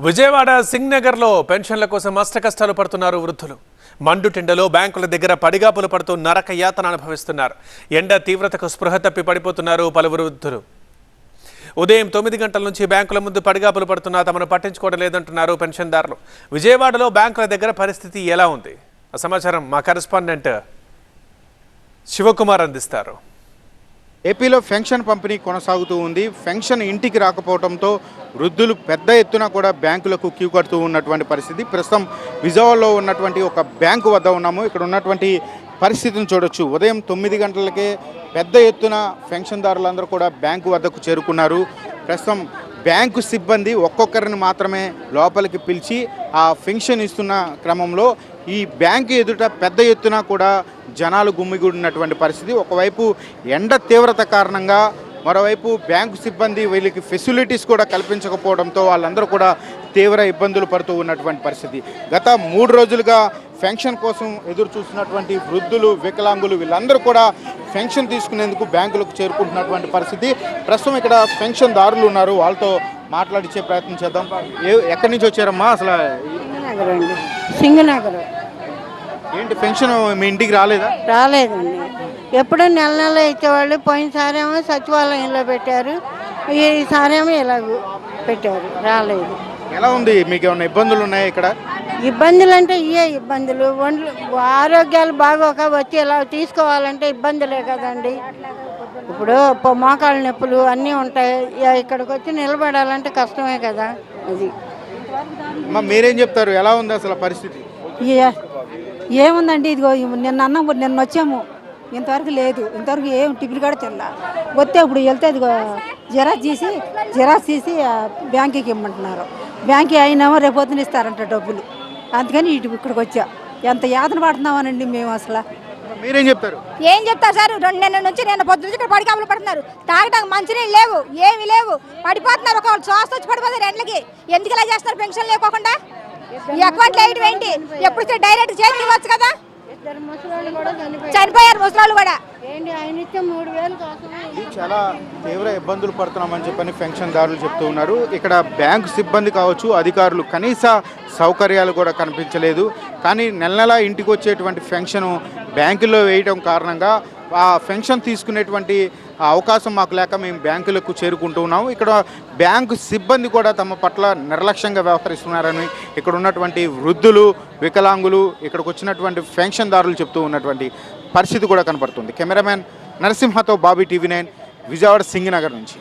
విజయవాడ సింగ్ నగర్లో పెన్షన్ల కోసం అష్ట కష్టాలు పడుతున్నారు వృద్ధులు. మండుటెండలో బ్యాంకుల దగ్గర పడిగాపులు పడుతూ నరక యాతన అనుభవిస్తున్నారు. ఎండ తీవ్రతకు స్పృహ తప్పి పడిపోతున్నారు పలువురు వృద్ధులు. ఉదయం తొమ్మిది గంటల నుంచి బ్యాంకుల ముందు పడిగాపులు పడుతున్నా తమను పట్టించుకోవడం లేదంటున్నారు పెన్షన్దారులు. విజయవాడలో బ్యాంకుల దగ్గర పరిస్థితి ఎలా ఉంది? ఆ సమాచారం మా కరెస్పాండెంట్ శివకుమార్ అందిస్తారు. ఏపీలో పెన్షన్ పంపిణీ కొనసాగుతూ ఉంది. పెన్షన్ ఇంటికి రాకపోవడంతో వృద్ధులు పెద్ద ఎత్తున కూడా బ్యాంకులకు క్యూ కడుతూ ఉన్నటువంటి పరిస్థితి. ప్రస్తుతం విజయవాడలో ఉన్నటువంటి ఒక బ్యాంకు వద్ద ఉన్నాము. ఇక్కడ ఉన్నటువంటి పరిస్థితిని చూడొచ్చు. ఉదయం తొమ్మిది గంటలకే పెద్ద ఎత్తున పెన్షన్దారులందరూ కూడా బ్యాంకు వద్దకు చేరుకున్నారు. ప్రస్తుతం బ్యాంకు సిబ్బంది ఒక్కొక్కరిని మాత్రమే లోపలికి పిలిచి ఆ పెన్షన్ ఇస్తున్న క్రమంలో ఈ బ్యాంకు ఎదుట పెద్ద ఎత్తున కూడా జనాలు గుమ్మిగూడినటువంటి పరిస్థితి. ఒకవైపు ఎండ తీవ్రత కారణంగా మరోవైపు బ్యాంకు సిబ్బంది వీళ్ళకి ఫెసిలిటీస్ కూడా కల్పించకపోవడంతో వాళ్ళందరూ కూడా తీవ్ర ఇబ్బందులు పడుతూ ఉన్నటువంటి పరిస్థితి. గత మూడు రోజులుగా పెన్షన్ కోసం ఎదురు చూస్తున్నటువంటి వృద్ధులు వికలాంగులు వీళ్ళందరూ కూడా పెన్షన్ తీసుకునేందుకు బ్యాంకులకు చేరుకుంటున్నటువంటి పరిస్థితి. ప్రస్తుతం ఇక్కడ పెన్షన్ దారులు ఉన్నారు. వాళ్ళతో మాట్లాడించే ప్రయత్నం చేద్దాం. ఏ ఎక్కడి నుంచి వచ్చారమ్మా అసలు? సింగనగర్ అండి. సింగనగర్. ఏంటి పెన్షన్ మీ ఇంటికి రాలేదా? రాలేదండి. ఎప్పుడూ నెల నెల ఇచ్చేవాళ్ళు పోయినసారేమో సచివాలయంలో పెట్టారు. ఈసారేమో ఇలాగ పెట్టారు రాలేదు. ఎలా ఉంది? మీకు ఏమైనా ఇబ్బందులు ఉన్నాయా ఇక్కడ? ఇబ్బందులు అంటే ఇవే ఇబ్బందులు. ఒండ్లు ఆరోగ్యాలు బాగోక వచ్చి ఇలా తీసుకోవాలంటే ఇబ్బందులే కదండి. ఇప్పుడు మోకాళ్ళ నొప్పులు అన్నీ ఉంటాయి. ఇక ఇక్కడికి వచ్చి నిలబడాలంటే కష్టమే కదా. అది. అమ్మా మీరేం చెప్తారు? ఎలా ఉంది అసలు పరిస్థితి? ఏముందండి ఇదిగో నిన్న అన్నం కూడా నిన్న వచ్చాము. ఇంతవరకు లేదు. ఇంతవరకు ఏం టిఫిన్ కూడా తెల్ల వస్తే ఇప్పుడు వెళ్తే ఇదిగో జిరాక్స్ తీసి జిరాక్స్ తీసి బ్యాంకుకి ఇమ్మంటున్నారు. బ్యాంక్ అయినామో రేపు పొద్దున ఇస్తారంట డబ్బులు. అందుకని ఇటు ఇక్కడికి వచ్చా. ఎంత యాతన పడుతున్నామనండి మేము అసలు. మీరేం చెప్తారు? ఏం చెప్తారు సార్? రెండు నెలల నుంచి నేను పొద్దు నుంచి ఇక్కడ పడికాపులు పడుతున్నారు. తాగడానికి మంచినీళ్ళు లేవు ఏమి లేవు. పడిపోతున్నారు ఒక శ్వాస వచ్చి పడిపోతారు ఎండ్లకి ఎందుకు ఇలా చేస్తారు పెన్షన్ లేకోకుండా. ఈ అకౌంట్ వేయడం ఏంటి? ఎప్పుడు డైరెక్ట్ చేతికి ఇవ్వచ్చు కదా? చనిపోయారు ముసలాళ్ళు కూడా. చాలా తీవ్ర ఇబ్బందులు పడుతున్నామని చెప్పని పెన్షన్దారులు చెప్తూ ఉన్నారు. ఇక్కడ బ్యాంకు సిబ్బంది కావచ్చు అధికారులు కనీస సౌకర్యాలు కూడా కనిపించలేదు. కానీ నెల నెల ఇంటికి వచ్చేటువంటి పెన్షన్ బ్యాంకుల్లో వేయడం కారణంగా ఆ పెన్షన్ తీసుకునేటువంటి ఆ అవకాశం మాకు లేక మేము బ్యాంకులకు చేరుకుంటున్నాం ఇక్కడ బ్యాంకు సిబ్బంది కూడా తమ పట్ల నిర్లక్ష్యంగా వ్యవహరిస్తున్నారని ఇక్కడ ఉన్నటువంటి వృద్ధులు వికలాంగులు ఇక్కడికి వచ్చినటువంటి పెన్షన్దారులు చెప్తూ ఉన్నటువంటి పరిస్థితి కూడా కనపడుతుంది. కెమెరామ్యాన్ నరసింహతో బాబీ టీవీ నైన్ విజయవాడ సింగినగర్ నుంచి.